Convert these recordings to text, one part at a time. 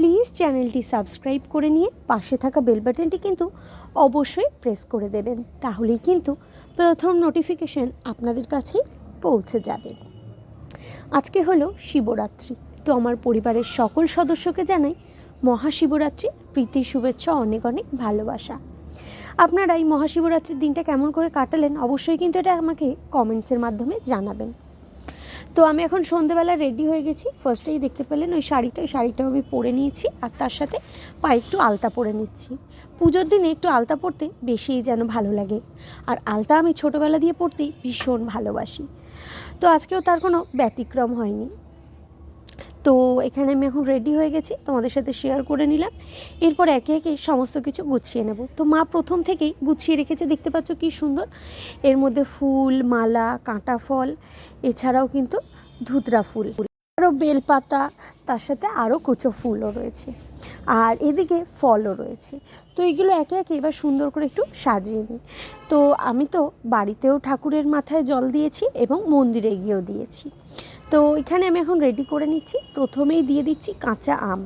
Please চ্যানেলটি subscribe করে নিয়ে পাশে থাকা বেল বাটনটি কিন্তু অবশ্যই প্রেস করে দেবেন, তাহলেই কিন্তু প্রথম নোটিফিকেশন আপনাদের কাছেই পৌঁছে যাবে। আজকে হলো শিবরাত্রি, তো আমার পরিবারের সকল সদস্যকে জানাই মহাশিবরাত্রি, প্রীতি, শুভেচ্ছা, অনেক অনেক ভালোবাসা। আপনারা এই মহাশিবরাত্রির দিনটা কেমন করে কাটালেন, অবশ্যই কিন্তু এটা আমাকে কমেন্টসের মাধ্যমে জানাবেন। তো আমি এখন সন্ধেবেলা রেডি হয়ে গেছি। ফার্স্টেই দেখতে পেলেন ওই শাড়িটা, ওই শাড়িটাও আমি পরে নিয়েছি আর তার সাথে পায়ে একটু আলতা পরে নিচ্ছি। পুজোর দিনে একটু আলতা পরতে বেশিই যেন ভালো লাগে। আর আলতা আমি ছোটোবেলা দিয়ে পরতেই ভীষণ ভালোবাসি। তো আজকেও তার কোনো ব্যতিক্রম হয়নি। তো এখানে আমি এখন রেডি হয়ে গেছি, তোমাদের সাথে শেয়ার করে নিলাম। এরপর একে একে সমস্ত কিছু গুছিয়ে নেব। তো মা প্রথম থেকেই গুছিয়ে রেখেছে, দেখতে পাচ্ছ কি সুন্দর। এর মধ্যে ফুল, মালা, কাঁটা ফল, এছাড়াও কিন্তু ধুতরা ফুল। আরও বেলপাতা, তার সাথে আরও কুচো ফুলও রয়েছে। আর এদিকে ফলও রয়েছে। তো এগুলো একে একে এবার সুন্দর করে একটু সাজিয়ে নিই। তো আমি তো বাড়িতেও ঠাকুরের মাথায় জল দিয়েছি এবং মন্দিরে গিয়েও দিয়েছি। তো এখানে আমি এখন রেডি করে নিচ্ছি। প্রথমেই দিয়ে দিচ্ছি কাঁচা আম।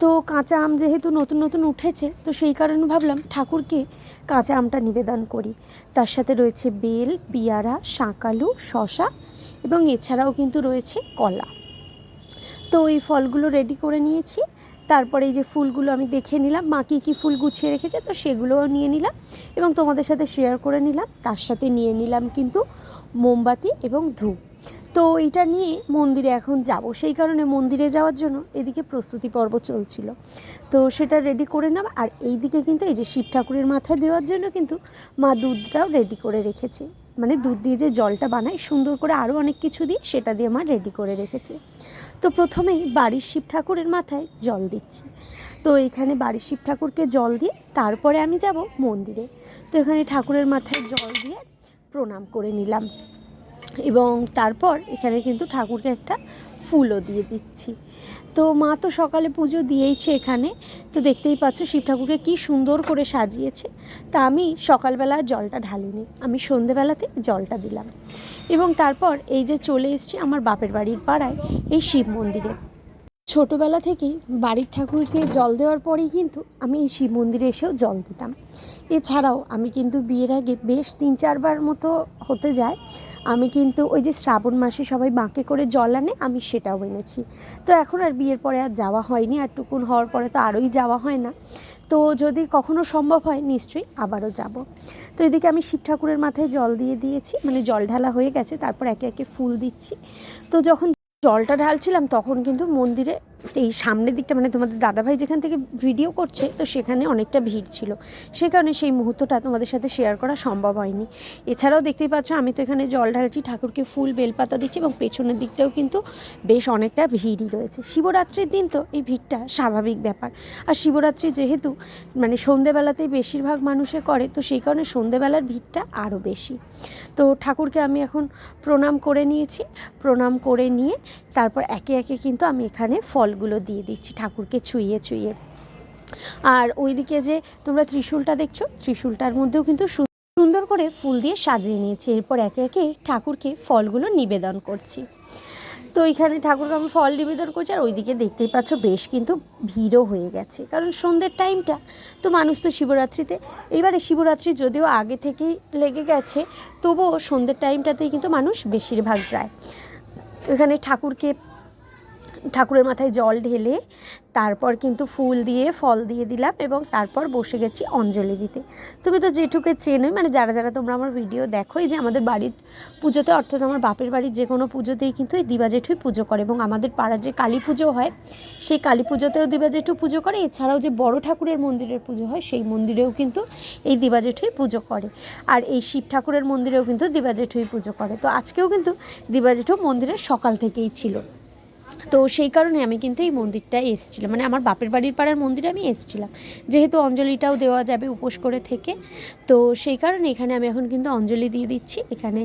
তো কাঁচা আম যেহেতু নতুন নতুন উঠেছে, তো সেই কারণে ভাবলাম ঠাকুরকে কাঁচা আমটা নিবেদন করি। তার সাথে রয়েছে বেল, পিয়ারা, শাঁকালু শশা এবং এছাড়াও কিন্তু রয়েছে কলা। তো এই ফলগুলো রেডি করে নিয়েছি। তারপরে এই যে ফুলগুলো আমি দেখে নিলাম, মা কী কী ফুল গুছিয়ে রেখেছে তো সেগুলোও নিয়ে নিলাম এবং তোমাদের সাথে শেয়ার করে নিলাম। তার সাথে নিয়ে নিলাম কিন্তু মোমবাতি এবং ধূপ। তো এটা নিয়ে মন্দিরে এখন যাব। সেই কারণে মন্দিরে যাওয়ার জন্য এদিকে প্রস্তুতি পর্ব চলছিল। তো সেটা রেডি করে নেব আর এই দিকে কিন্তু এই যে শিব ঠাকুরের মাথায় দেওয়ার জন্য কিন্তু মা দুধটাও রেডি করে রেখেছে। মানে দুধ দিয়ে যে জলটা বানায়, সুন্দর করে আরও অনেক কিছু দিয়ে সেটা দিয়ে মা রেডি করে রেখেছে। তো প্রথমেই বাড়ির শিব ঠাকুরের মাথায় জল দিচ্ছি। তো এখানে বাড়ির শিব ঠাকুরকে জল দিয়ে তারপরে আমি যাব মন্দিরে। তো এখানে ঠাকুরের মাথায় জল দিয়ে প্রণাম করে নিলাম। এবং তারপর এখানে কিন্তু ঠাকুরকে একটা ফুলও দিয়ে দিচ্ছি। তো মা তো সকালে পুজো দিয়েইছে এখানে। তো দেখতেই পাচ্ছ শিব ঠাকুরকে কী সুন্দর করে সাজিয়েছে। তা আমি সকালবেলা জলটা ঢালিনি। আমি সন্ধেবেলাতে জলটা দিলাম। এবং তারপর এই যে চলে এসছি আমার বাপের বাড়ির পাড়ায়, এই শিব মন্দিরে। ছোটোবেলা থেকেই বাড়ির ঠাকুরকে জল দেওয়ার পরেই কিন্তু আমি এই শিব মন্দিরে এসেও জল দিতাম। এছাড়াও আমি কিন্তু বিয়ের আগে বেশ তিন চারবার মতো হতে যায়। আমি কিন্তু ওই যে শ্রাবণ মাসে সবাই বাঁকে করে জল আনে, আমি সেটাও এনেছি। তো এখন আর বিয়ের পরে আর যাওয়া হয়নি, আর টুকুন হওয়ার পরে তো আরোই যাওয়া হয় না। তো যদি কখনো সম্ভব হয়, নিশ্চয়ই আবারও যাব। তো এদিকে আমি শিব ঠাকুরের মাথায় জল দিয়ে দিয়েছি মানে জল ঢালা হয়ে গেছে, তারপর একে একে ফুল দিচ্ছি। তো যখন জলটা ঢালছিলাম তখন কিন্তু মন্দিরে এই সামনের দিকটা মানে তোমাদের দাদাভাই যেখান থেকে ভিডিও করছে, তো সেখানে অনেকটা ভিড় ছিল। সে কারণে সেই মুহূর্তটা তোমাদের সাথে শেয়ার করা সম্ভব হয়নি। এছাড়াও দেখতেই পাচ্ছ, আমি তো এখানে জল ঢালছি, ঠাকুরকে ফুল বেলপাতা দিচ্ছি এবং পেছনের দিকটাও কিন্তু বেশ অনেকটা ভিড়ই রয়েছে। শিবরাত্রির দিন তো এই ভিড়টা স্বাভাবিক ব্যাপার। আর শিবরাত্রি যেহেতু মানে সন্ধেবেলাতেই বেশিরভাগ মানুষে করে, তো সেই কারণে সন্ধেবেলার ভিড়টা আরও বেশি। তো ঠাকুরকে আমি এখন প্রণাম করে নিয়েছি। প্রণাম করে নিয়ে তারপর একে একে কিন্তু আমি এখানে ফলগুলো দিয়ে দিচ্ছি ঠাকুরকে ছুঁয়ে ছুঁয়ে আর ওইদিকে যে তোমরা ত্রিশূলটা দেখছ, ত্রিশূলটার মধ্যেও কিন্তু সুন্দর করে ফুল দিয়ে সাজিয়ে নিয়েছি। এরপর একে একে ঠাকুরকে ফলগুলো নিবেদন করছি। তো এখানে ঠাকুরকে আমি ফল নিবেদন করছি আর ওইদিকে দেখতেই পাচ্ছ বেশ কিন্তু ভিড়ও হয়ে গেছে। কারণ সন্ধ্যের টাইমটা, তো মানুষ তো শিবরাত্রিতে এবারে শিবরাত্রি যদিও আগে থেকেই লেগে গেছে, তবুও সন্ধ্যের টাইমটাতেই কিন্তু মানুষ বেশিরভাগ যায়। এখানে ঠাকুরকে ঠাকুরের মাথায় জল ঢেলে তারপর কিন্তু ফুল দিয়ে, ফল দিয়ে দিলাম এবং তারপর বসে গেছি অঞ্জলি দিতে। তুমি তো যেটুকু চেনোই মানে যারা যারা তোমরা আমার ভিডিও দেখো, এই যে আমাদের বাড়ির পুজোতে, অর্থাৎ আমার বাপের বাড়ির যে কোনো পুজোতেই কিন্তু এই দিবা জেঠুই পুজো করে এবং আমাদের পাড়ার যে কালী পুজো হয়, সেই কালী পুজোতেও দিবা জেঠু পুজো করে। এছাড়াও যে বড় ঠাকুরের মন্দিরের পুজো হয়, সেই মন্দিরেও কিন্তু এই দিবা জেঠুই পুজো করে। আর এই শিব ঠাকুরের মন্দিরেও কিন্তু দিবা জেঠুই পুজো করে। তো আজকেও কিন্তু দিবা জেঠু মন্দিরে সকাল থেকেই ছিল। তো সেই কারণে আমি কিন্তু এই মন্দিরটায় এসেছিলাম। মানে আমার বাপের বাড়ির পাড়ার মন্দিরে আমি এসেছিলাম। যেহেতু অঞ্জলিটাও দেওয়া যাবে উপোস করে থেকে। তো সেই কারণে এখানে আমি এখন কিন্তু অঞ্জলি দিয়ে দিচ্ছি। এখানে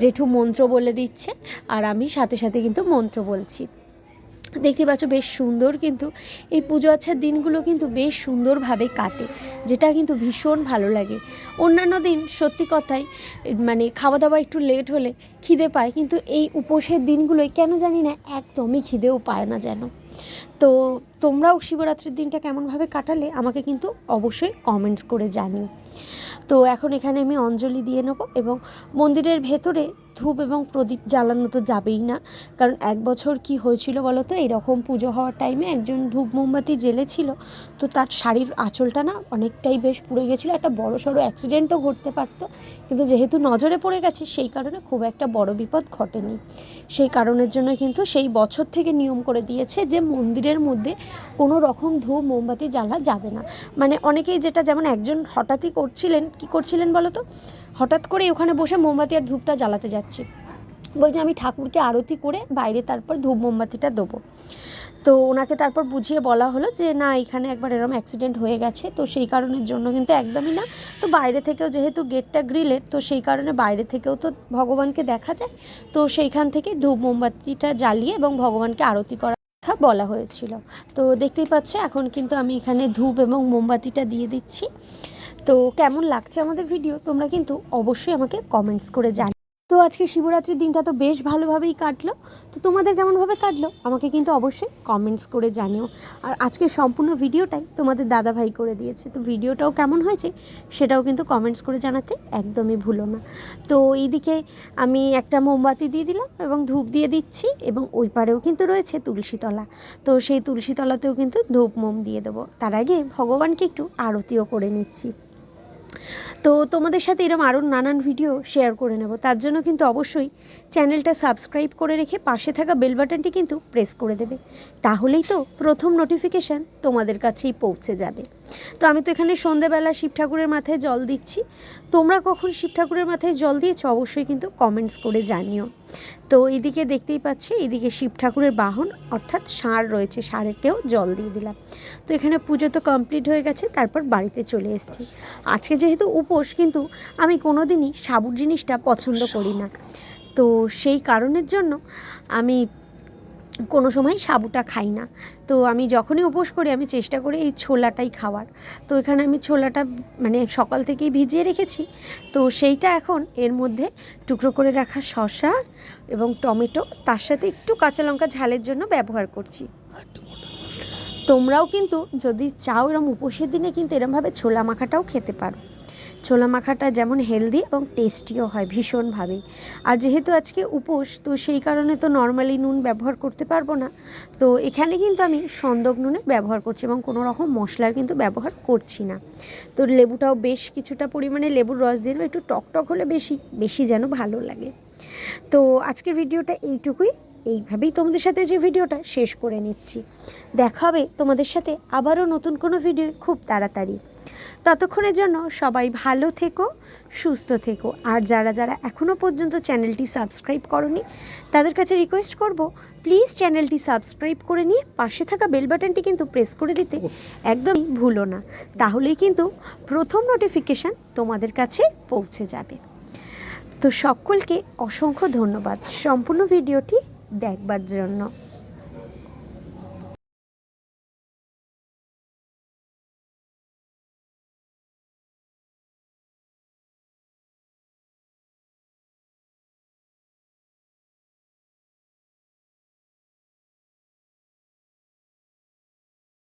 জেঠু মন্ত্র বলে দিচ্ছে। আর আমি সাথে সাথে কিন্তু মন্ত্র বলছি। দেখতে পাচ্ছ বেশ সুন্দর কিন্তু এই পুজো আচ্ছার দিনগুলো কিন্তু বেশ সুন্দরভাবে কাটে, যেটা কিন্তু ভীষণ ভালো লাগে। অন্যান্য দিন সত্যি কথাই মানে খাওয়া দাওয়া একটু লেট হলে খিদে পায়, কিন্তু এই উপোসের দিনগুলোয় কেন জানি না একদমই খিদেও পায় না যেন। তো তোমরাও শিবরাত্রির দিনটা কেমনভাবে কাটালে আমাকে কিন্তু অবশ্যই কমেন্টস করে জানিও। তো এখন এখানে আমি অঞ্জলি দিয়ে নেব এবং মন্দিরের ভেতরে ধূপ এবং প্রদীপ জ্বালানো তো যাবেই না। কারণ এক বছর কি হয়েছিল বলো তো? এরকম পুজো হওয়ার টাইমে একজন ধূপ মোমবাতি জ্বেলেছিল, তো তার শাড়ির আঁচলটা না অনেকটাই বেশ পুড়ে গেছিল। একটা বড় সড়ো অ্যাক্সিডেন্টও ঘটতে পারতো। কিন্তু যেহেতু নজরে পড়ে গেছে, সেই কারণে খুব একটা বড় বিপদ ঘটেনি। সেই কারণের জন্য কিন্তু সেই বছর থেকে নিয়ম করে দিয়েছে যে মন্দিরের মধ্যে কোনো রকম ধূপ, মোমবাতি জ্বালা যাবে না। মানে অনেকেই যেটা যেমন একজন হঠাৎই করছিলেন, কি করছিলেন বলো তো? হঠাৎ করে ওখানে বসে মোমবাতি আর ধূপটা জ্বালাতে যাচ্ছে। বলছে, আমি ঠাকুরকে আরতি করে বাইরে তারপর ধূপ, মোমবাতিটা দেবো। তো ওনাকে তারপর বুঝিয়ে বলা হলো যে, না, এখানে একবার এরকম অ্যাক্সিডেন্ট হয়ে গেছে। তো সেই কারণের জন্য কিন্তু একদমই না। তো বাইরে থেকেও যেহেতু গেটটা গ্রিলের তো সেই কারণে বাইরে থেকেও তো ভগবানকে দেখা যায়। তো সেইখান থেকে ধূপ, মোমবাতিটা জ্বালিয়ে এবং ভগবানকে আরতি কথা বলা হয়েছিল। তো দেখতেই পাচ্ছ, এখন কিন্তু আমি এখানে ধূপ এবং মোমবাতিটা দিয়ে দিচ্ছি। তো কেমন লাগছে আমাদের ভিডিও, তোমরা কিন্তু অবশ্যই আমাকে কমেন্টস করে জানি তো আজকে শিবরাত্রির দিনটা তো বেশ ভালোভাবেই কাটলো। তো তোমাদের কেমনভাবে কাটলো? আমাকে কিন্তু অবশ্যই কমেন্টস করে জানিও। আর আজকে সম্পূর্ণ ভিডিওটাই তোমাদের দাদাভাই করে দিয়েছে। তো ভিডিওটাও কেমন হয়েছে সেটাও কিন্তু কমেন্টস করে জানাতে একদমই ভুলো না। তো এইদিকে আমি একটা মোমবাতি দিয়ে দিলাম এবং ধূপ দিয়ে দিচ্ছি এবং ওই পারেও কিন্তু রয়েছে তুলসীতলা। তো সেই তুলসীতলাতেও কিন্তু ধূপ মোম দিয়ে দেবো। তার আগে ভগবানকে একটু আরতিও করে নিচ্ছি। তো তোমাদের সাথে এরম আরও নানান ভিডিও শেয়ার করে নেব। তার জন্য কিন্তু অবশ্যই চ্যানেলটা সাবস্ক্রাইব করে রেখে পাশে থাকা বেল বাটনটি কিন্তু প্রেস করে দেবে। তাহলেই তো প্রথম নোটিফিকেশান তোমাদের কাছেই পৌঁছে যাবে। তো আমি তো এখানে সন্ধেবেলা শিব ঠাকুরের মাথায় জল দিচ্ছি। তোমরা কখন শিব ঠাকুরের মাথায় জল দিয়েছ অবশ্যই কিন্তু কমেন্টস করে জানিও। তো এদিকে দেখতেই পাচ্ছি, এদিকে শিব ঠাকুরের বাহন অর্থাৎ ষাঁড় রয়েছে, ষাঁড়েরকেও জল দিয়ে দিলাম। তো এখানে পুজো তো কমপ্লিট হয়ে গেছে, তারপর বাড়িতে চলে এসেছি। আজকে যেহেতু উপোস, কিন্তু আমি কোনো দিনই সাবুর জিনিসটা পছন্দ করি না। তো সেই কারণের জন্য আমি কোনো সময় সাবুটা খাই না। তো আমি যখনই উপোস করি, আমি চেষ্টা করি এই ছোলাটাই খাওয়ার। তো এখানে আমি ছোলাটা মানে সকাল থেকেই ভিজিয়ে রেখেছি। তো সেইটা এখন এর মধ্যে টুকরো করে রাখা শসা এবং টমেটো, তার সাথে একটু কাঁচা লঙ্কা ঝালের জন্য ব্যবহার করছি। তোমরাও কিন্তু যদি চাও এরম উপোসের দিনে কিন্তু এরমভাবে ছোলা মাখাটাও খেতে পারো। ছোলা মাখাটা যেমন হেলদি এবং টেস্টিও হয় ভীষণভাবেই আর যেহেতু আজকে উপোস, তো সেই কারণে তো নর্মালি নুন ব্যবহার করতে পারব না। তো এখানে কিন্তু আমি সন্দক নুনের ব্যবহার করছি এবং কোনো রকম মশলার কিন্তু ব্যবহার করছি না। তো লেবুটাও বেশ কিছুটা পরিমাণে লেবুর রস দিয়ে একটু টক টক হলে বেশি বেশি যেন ভালো লাগে। তো আজকের ভিডিওটা এইটুকুই। এইভাবেই তোমাদের সাথে যে ভিডিওটা শেষ করে নিচ্ছি। দেখা হবে তোমাদের সাথে আবারও নতুন কোনো ভিডিও খুব তাড়াতাড়ি। ততক্ষণের জন্য সবাই ভালো থেকো, সুস্থ থেকো। আর যারা যারা এখনও পর্যন্ত চ্যানেলটি সাবস্ক্রাইব করনি, তাদের কাছে রিকোয়েস্ট করব প্লিজ চ্যানেলটি সাবস্ক্রাইব করে নিয়ে পাশে থাকা বেল বাটনটি কিন্তু প্রেস করে দিতে একদমই ভুলো না। তাহলেই কিন্তু প্রথম নোটিফিকেশান তোমাদের কাছে পৌঁছে যাবে। তো সকলকে অসংখ্য ধন্যবাদ। সম্পূর্ণ ভিডিওটি দেখবার জন্য।